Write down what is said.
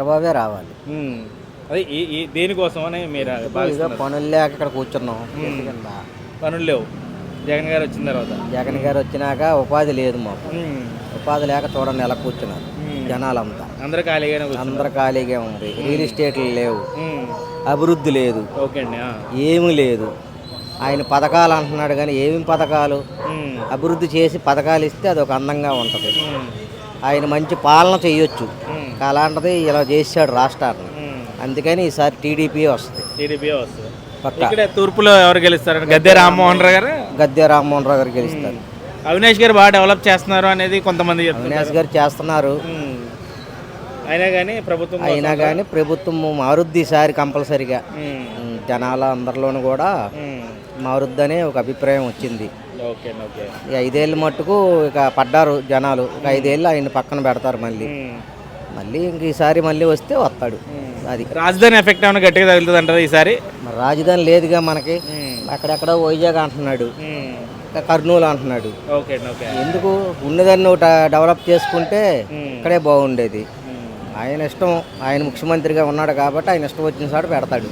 చంద్రబాబే రావాలి. అదే దేనికోసం అని మీరు పనులు లేక ఇక్కడ కూర్చున్నాం. పనులు లేవు జగన్ గారు వచ్చిన తర్వాత జగన్ గారు వచ్చినాక ఉపాధి లేదు మాకు. ఉపాధి లేక చూడండి ఎలా కూర్చున్నారు. జనాలంతా అందరూ కూర్చున్నారు అందరు ఖాళీగా ఉంది రియల్ ఎస్టేట్లు లేవు. అభివృద్ధి లేదు ఓకే అండి ఆ. ఏమీ లేదు ఆయన పథకాలు అంటున్నాడు కానీ ఏమేమి పథకాలు. అభివృద్ధి చేసి పథకాలు ఇస్తే అది ఒక అందంగా ఉంటుంది. ఆయన మంచి పాలన చేయొచ్చు. అలాంటిది ఇలా చేశాడు రాష్ట్రాన్ని. అందుకని ఈసారి టీడీపీ వస్తుంది. టీడీపీ వస్తుంది. ఇక్కడ తూర్పులో ఎవరు గెలుస్తారు? గద్దె రామ్మోహన్ రావు గారు? గద్దె రామ్మోహన్ రావు గారు గెలుస్తారు. అవినాష్ గారు బాగా డెవలప్ చేస్తున్నారు అనేది కొంతమంది అవినాష్ గారు చేస్తున్నారు. అయినా కానీ ప్రభుత్వం అయినా కానీ ప్రభుత్వం మారుద్ది ఈసారి కంపల్సరిగా. జనాల అందరిలోనూ కూడా ఉమ్. మారుద్ది అనే ఒక అభిప్రాయం వచ్చింది. ఓకే అండి ఓకే. ఈ ఐదేళ్ళు మట్టుకు ఇక పడ్డారు జనాలు. ఇక ఐదేళ్ళు ఆయన పక్కన పెడతారు మళ్ళీ. మళ్ళీ ఇంక ఈసారి మళ్ళీ వస్తే వస్తాడు. అది. రాజధాని ఎఫెక్ట్ ఏమైనా గట్టిగా తగులుతుంది అంటారు ఈసారి? మరి రాజధాని లేదుగా మనకి. అక్కడెక్కడో వైజాగ్ అంటున్నాడు. ఇంకా కర్నూలు అంటున్నాడు. ఎందుకు? ఉన్నదాన్ని డెవలప్ చేసుకుంటే. ఇక్కడే బాగుండేది. ఆయన ఇష్టం. ఆయన ముఖ్యమంత్రిగా ఉన్నాడు కాబట్టి ఆయన ఇష్టం వచ్చిన సాడు పెడతాడు.